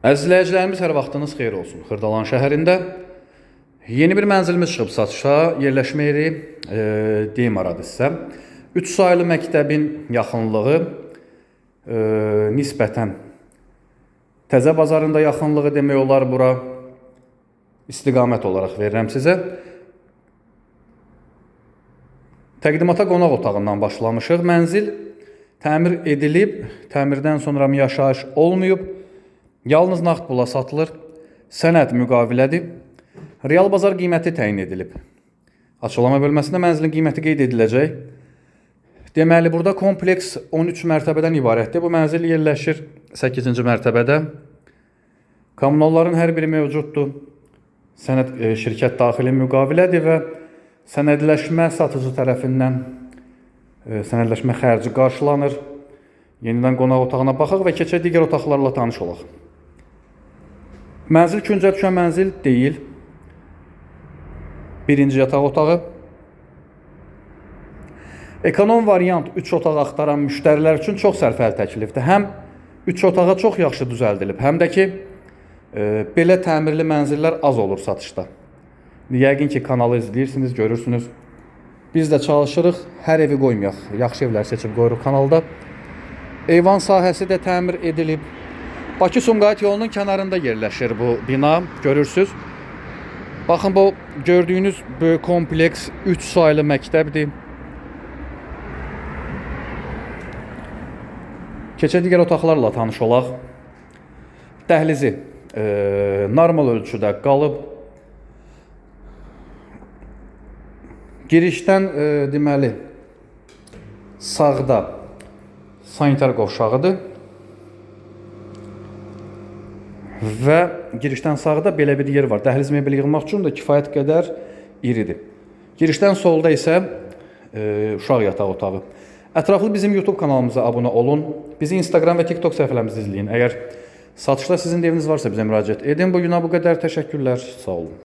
Əziz izləyicilərimiz, hər vaxtınız xeyir olsun. Xırdalan şəhərində yeni bir mənzilimiz çıxıb satışa. Yerləşmə yeri e, deyim aradı sizə. 3 saylı məktəbin yaxınlığı e, nisbətən Təzə bazarında yaxınlığı demək olar bura istiqamət olaraq verirəm sizə. Təqdimata qonaq otağından başlamışıq. Mənzil təmir edilib, təmirdən sonra yaşayış olmayıb. Yalnız nağd pula satılır. Sənəd müqavilədir. Real bazar qiyməti təyin edilib. Açıqlama bölməsində mənzilin qiyməti qeyd ediləcək. Deməli, burada kompleks 13 mərtəbədən ibarətdir. Bu mənzil yerləşir 8-ci mərtəbədə. Kommunalların hər biri mövcuddur. Sənəd e, şirkət daxili müqavilədir və sənədləşmə satıcı tərəfindən e, sənədləşmə xərci qarşılanır. Yenidən qonaq otağına baxaq və keçək digər otaqlarla tanış olaq. Mənzil küncə düşən mənzil deyil. Birinci yataq otağı. Ekonom variant 3 otaq axtaran müştərilər üçün çox sərfəli təklifdir. Həm 3 otağa çox yaxşı düzəldilib, həm də ki e, belə təmirli mənzillər az olur satışda. Yəqin ki kanalı izləyirsiniz, görürsünüz. Biz də çalışırıq hər evi qoymayaq. Yaxşı evlər seçib qoyuruq kanalda. Eyvan sahəsi də təmir edilib. Bakı Sumqayıt yolunun kənarında yerləşir bu bina, görürsüz. Baxın bu gördüyünüz böyük kompleks 3 saylı məktəbdir. Keçək digər otaqlarla tanış olaq. Dəhlizi e, normal ölçüdə qalıb. Girişdən e, deməli sağda sanitar qovşağıdır. Və girişdən sağda belə bir yer var. Dəhliz mebel yığmaq üçün də kifayət qədər iridir. Girişdən solda isə e, uşaq yataq otağı. Ətraflı bizim YouTube kanalımıza abunə olun. Bizi Instagram və TikTok səhifələrimizi izləyin. Əgər satışda sizin eviniz varsa bizə müraciət edin. Bu günə bu qədər təşəkkürlər. Sağ olun.